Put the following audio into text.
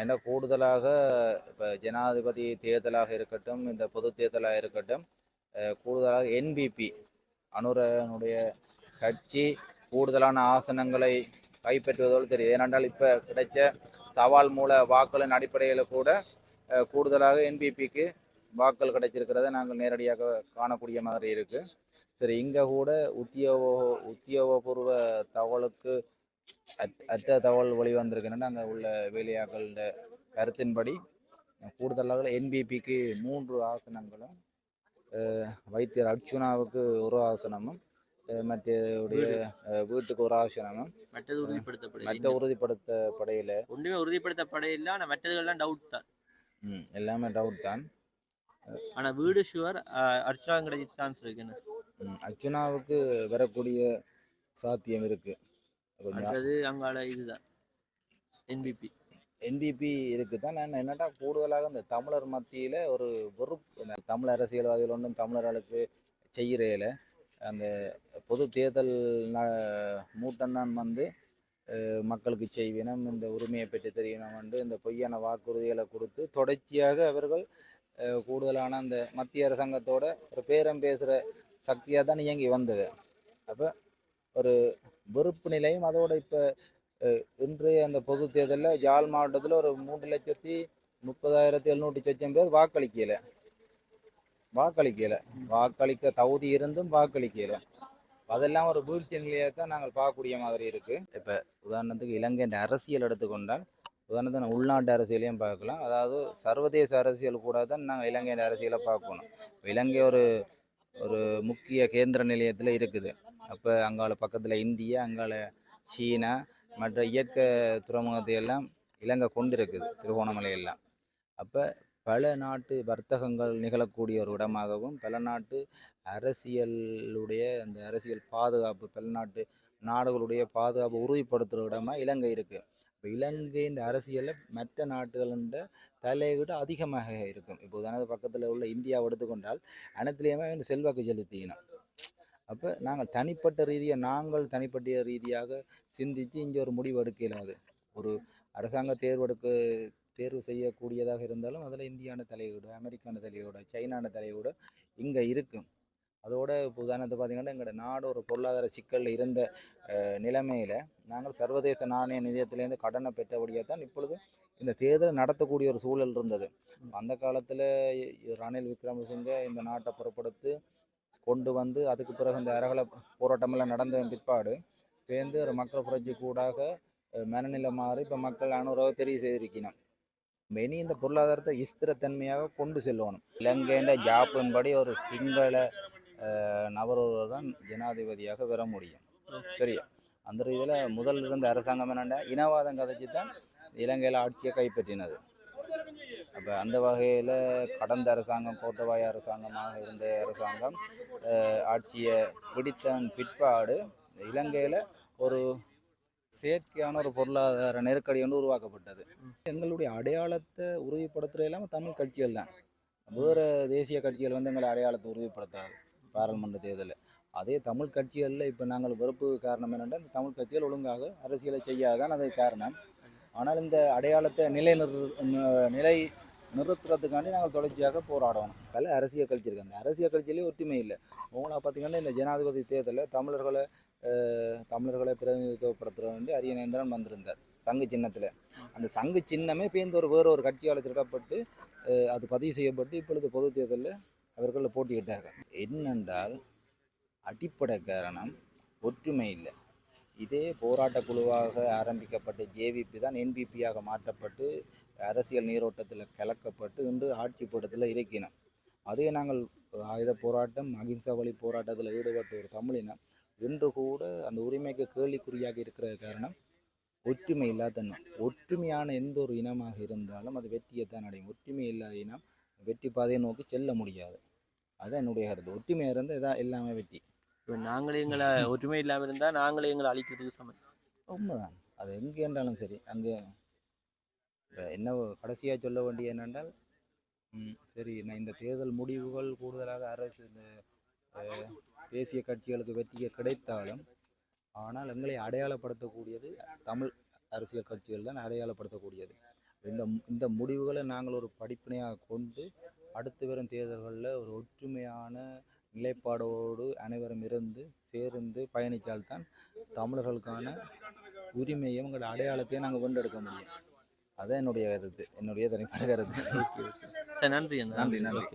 ஏன்னா கூடுதலாக இப்போ ஜனாதிபதி தேர்தலாக இருக்கட்டும் இந்த பொது தேர்தலாக இருக்கட்டும் கூடுதலாக என்பிபி அனுரனுடைய கட்சி கூடுதலான ஆசனங்களை கைப்பற்றுவதோடு தெரியுது ஏனென்றால் இப்போ கிடைச்ச தவால் மூல வாக்களின் அடிப்படையில் கூட கூடுதலாக என்பிபிக்கு வாக்கள் கிடைச்சிருக்கிறத நாங்கள் நேரடியாக காணக்கூடிய மாதிரி இருக்குது சரி இங்கே கூட உத்தியோக உத்தியோகபூர்வ தகவலுக்கு அற்ற தகவல் வெளிவந்திருக்குன்னு அங்கே உள்ள வேலையாக்கள கருத்தின்படி கூடுதலாக என்பிபிக்கு மூன்று ஆசனங்களும் வைத்தியர் அர்ச்சுனாவுக்கு ஒரு ஆசனமும் அஹ், வீட்டுக்கு ஒரு ஆசனமும் மற்ற உறுதிப்படுத்தப்படல உறுதிப்படுத்தப்படையில் ஒன்றுமே உறுதிப்படுத்தப்படையில ஆனா மற்றதுகள்லாம் டவுட் தான். ம், எல்லாமே டவுட் தான். ஆனா வீடு ஷுவர் அர்ச்சனா கிடைச்ச சான்ஸ் இருக்குன்னு அர்ச்சுனாவுக்கு வரக்கூடிய சாத்தியம் இருக்கு. கொஞ்சம் அடுத்தது அங்கால இதுதான். என்பிபி என்பிபி இருக்குது தான் நான் என்னடா கூடுதலாக இந்த தமிழர் மத்தியில் ஒரு வெறுப்பு இந்த தமிழ் அரசியல்வாதிகள் ஒன்றும் தமிழர்களுக்கு செய்கிறேல அந்த பொது தேர்தல் ந- மூட்டம்தான் வந்து மக்களுக்கு செய்வினம் இந்த உரிமையை பெற்று தெரியணும் வந்து இந்த பொய்யான வாக்குறுதிகளை கொடுத்து தொடர்ச்சியாக அவர்கள் கூடுதலான அந்த மத்திய அரசாங்கத்தோட ஒரு பேரம் பேசுகிற சக்தியாக தான் இயங்கி வந்தது. அப்போ ஒரு வெறுப்பு நிலையும் அதோட இப்போ இன்றைய அந்த பொது தேர்தலில் யாழ் மாவட்டத்தில் ஒரு மூன்று லட்சத்தி முப்பதாயிரத்தி எழுநூற்றி சொச்சம் பேர் வாக்களிக்கல. வாக்களிக்கல. வாக்களிக்க தகுதி இருந்தும் வாக்களிக்கல. அதெல்லாம் ஒரு வீழ்ச்சி நிலையை தான் நாங்கள் பார்க்கக்கூடிய மாதிரி இருக்குது இப்போ உதாரணத்துக்கு இலங்கையின் அரசியல் எடுத்துக்கொண்டால் உதாரணத்துக்கு நான் உள்நாட்டு அரசியலையும் பார்க்கலாம். அதாவது சர்வதேச அரசியல் கூட தான் நாங்கள் இலங்கையின் அரசியலை பார்க்கணும். இலங்கை ஒரு ஒரு முக்கிய கேந்திர நிலையத்தில் இருக்குது. அப்போ அங்கால பக்கத்தில் இந்தியா அங்கால சீனா மற்ற இயற்கை துறைமுகத்தை எல்லாம் இலங்கை கொண்டிருக்குது திருகோணமலை எல்லாம். அப்போ பல நாட்டு வர்த்தகங்கள் நிகழக்கூடிய ஒரு இடமாகவும் பல நாட்டு அரசியலுடைய அந்த அரசியல் பாதுகாப்பு பல நாட்டு நாடுகளுடைய பாதுகாப்பு உறுதிப்படுத்துகிற இடமா இலங்கை இருக்குது இப்போ இலங்கையின் அரசியலில் மற்ற நாடுகளின் தலையீடு அதிகமாக இருக்கும். இப்போ தனது பக்கத்தில் உள்ள இந்தியாவை எடுத்துக்கொண்டால் அனைத்துலேயுமே செல்வாக்கு செலுத்தினோம் அப்போ நாங்கள் தனிப்பட்ட ரீதியாக நாங்கள் தனிப்பட்ட ரீதியாக சிந்தித்து இங்கே ஒரு முடிவு எடுக்க இயலாது ஒரு அரசாங்க தேர்வெடுக்க தேர்வு செய்யக்கூடியதாக இருந்தாலும் அதில் இந்தியான தலையீடு அமெரிக்கான தலையீடு சைனான தலையோட இங்கே இருக்கும் அதோட இப்போ உதாரணத்தை பார்த்தீங்கன்னா எங்களோட நாடு ஒரு பொருளாதார சிக்கலில் இருந்த நிலைமையில் நாங்கள் சர்வதேச நாணய நிதியத்திலேருந்து கடனை பெற்றபடியாக தான் இப்பொழுது இந்த தேர்தலை நடத்தக்கூடிய ஒரு சூழல் இருந்தது. அந்த காலத்தில் ரணில் விக்ரமசிங்க இந்த நாட்டை புறப்படுத்து கொண்டு வந்து அதுக்கு பிறகு இந்த அரகல போராட்டமெல்லாம் நடந்த பிற்பாடு சேர்ந்து ஒரு மக்கள் புரட்சி கூடாக மனநிலை மாறி இப்போ மக்கள் அனுரவை தெரிவு செய்திருக்கணும் இனி இந்த பொருளாதாரத்தை ஸ்திரத்தன்மையாக கொண்டு செல்லணும். இலங்கையின் ஜாப்பின்படி ஒரு சிங்கள அஹ், தான் ஜனாதிபதியாக பெற முடியும். சரியா? அந்த ரீதியில் முதல்ல இருந்த அரசாங்கம் என்னென்னா இனவாதம் கதைச்சி தான் இலங்கையில் ஆட்சியை கைப்பற்றினது. அப்போ அந்த வகையில் கடந்த அரசாங்கம் கோத்தபாய அரசாங்கமாக இருந்த அரசாங்கம் ஆட்சியை பிடித்தன் பிற்பாடு இலங்கையில் ஒரு செயற்கையான ஒரு பொருளாதார நெருக்கடி ஒன்று உருவாக்கப்பட்டது. எங்களுடைய அடையாளத்தை உறுதிப்படுத்துகிற இல்லாமல் தமிழ் கட்சிகள் தான். வேறு தேசிய கட்சிகள் வந்து எங்களை அடையாளத்தை உறுதிப்படுத்தாது பாராளுமன்ற தேர்தலில். அதே தமிழ் கட்சிகளில் இப்போ நாங்கள் வெறுப்பு காரணம் என்னென்னா இந்த தமிழ் கட்சிகள் ஒழுங்காக அரசியலை செய்யாதான் அது காரணம். ஆனால் இந்த அடையாளத்தை நிலை நிலை நிறுத்துறதுக்காண்டி நாங்கள் தொடர்ச்சியாக போராடணும் பல அரசியல் கட்சி இருக்குது அந்த அரசியல் கட்சியிலே ஒற்றுமை இல்லை. உங்களை பார்த்தீங்கன்னா இந்த ஜனாதிபதி தேர்தலில் தமிழர்களை தமிழர்களை பிரதிநிதித்துவப்படுத்துகிற வேண்டி அரியநேந்திரன் வந்திருந்தார் சங்கு சின்னத்தில். அந்த சங்கு சின்னமே பேர்ந்து ஒரு வேறு ஒரு கட்சியால் திருடப்பட்டு அது பதிவு செய்யப்பட்டு இப்பொழுது பொது தேர்தலில் அவர்கள் போட்டியிட்டார்கள். என்னென்றால் அடிப்படை காரணம் ஒற்றுமை இல்லை. இதே போராட்ட குழுவாக ஆரம்பிக்கப்பட்ட ஜேவிபி தான் என்பிபியாக மாற்றப்பட்டு அரசியல் நீரோட்டத்தில் கலக்கப்பட்டு இன்று ஆட்சி படத்தில் இறக்கினோம் அதே நாங்கள் ஆயுத போராட்டம் அகிம்சா வழி போராட்டத்தில் ஈடுபட்ட ஒரு தமிழினம் இன்று கூட அந்த உரிமைக்கு கேள்விக்குறியாக இருக்கிற காரணம் ஒற்றுமை இல்லாதன்னா ஒற்றுமையான எந்த ஒரு இனமாக இருந்தாலும் அது வெற்றியை தான் அடையும். ஒற்றுமை இல்லாத இனம் வெற்றி பாதையை நோக்கி செல்ல முடியாது. அதான் என்னுடைய கருத்து. ஒற்றுமையாக இருந்தால் இதான் எல்லாமே வெற்றி. இப்போ நாங்களே எங்களை ஒற்றுமை இல்லாமல் இருந்தால் நாங்களே எங்களை அழிக்கிறதுக்கு சமயம் உண்மைதான். அது எங்கே என்றாலும் சரி. அங்கே இப்போ என்ன கடைசியாக சொல்ல வேண்டிய என்னென்றால் சரி நான் இந்த தேர்தல் முடிவுகள் கூடுதலாக அரசு இந்த தேசிய கட்சிகளுக்கு வெற்றியை கிடைத்தாலும் ஆனால் எங்களை அடையாளப்படுத்தக்கூடியது தமிழ் அரசியல் கட்சிகள் தான் அடையாளப்படுத்தக்கூடியது. இந்த இந்த இந்த முடிவுகளை நாங்கள் ஒரு படிப்பினையாக கொண்டு அடுத்து வரும் தேர்தல்களில் ஒரு ஒற்றுமையான நிலைப்பாடோடு அனைவரும் இருந்து சேர்ந்து பயணித்தால்தான் தமிழர்களுக்கான உரிமையும் எங்களோட அடையாளத்தையும் நாங்கள் கொண்டெடுக்க முடியும். அதான் என்னுடைய கருத்து. என்னுடைய தனிப்பட்ட கருத்து. சரி நன்றி நன்றி நன்றி.